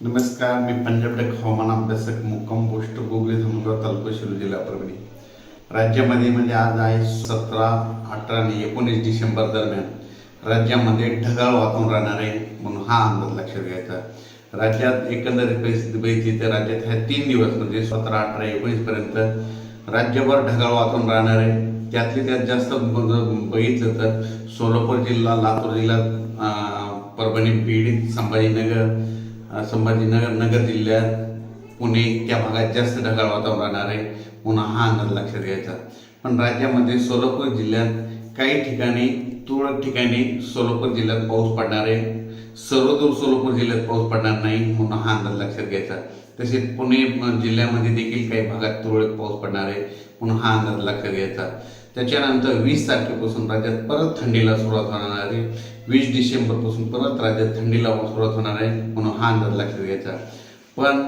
नमस्कार मी पंजाब टेक हवामान अभ्यासक मुक्काम पोस्ट गोगले धामणगाव तालुका शिरूर जिल्हा परभणी. राज्यामध्ये म्हणजे आज आहे सतरा अठरा आणि एकोणीस डिसेंबर दरम्यान. राज्यामध्ये ढगाळ वातावरण राहणार आहे म्हणून हा अंदाज लक्षात घ्यायचा. राज्यात एकंदरीत परिस्थिती बघितली तर राज्यात ह्या तीन दिवस म्हणजे सतरा अठरा एकोणीस पर्यंत राज्यभर ढगाळ वातावरण राहणार आहे. त्यातले त्यात जास्त बघितलं तर सोलापूर जिल्हा लातूर जिल्हा परभणी बीड संभाजीनगर संभाजीनगर नगर जिल्ह्यात पुणे त्या भागात जास्त ढगाळ वातावरण राहणार आहे. म्हणून हा अंदाज लक्षात घ्यायचा. पण राज्यामध्ये सोलापूर जिल्ह्यात काही ठिकाणी तुरळक ठिकाणी सोलापूर जिल्ह्यात पाऊस पडणार आहे. सर्वदूर सोलापूर जिल्ह्यात पाऊस पडणार नाही म्हणून हा अंदाज लक्षात घ्यायचा. तसेच पुणे जिल्ह्यामध्ये देखील काही भागात तुरळक पाऊस पडणार आहे म्हणून हा अंदाज लक्षात घ्यायचा. त्याच्यानंतर वीस तारखेपासून राज्यात परत थंडीला सुरुवात होणार आहे. वीस डिसेंबरपासून परत राज्यात थंडीला सुरुवात होणार आहे. म्हणून हा अंदाज लक्षात घ्यायचा. पण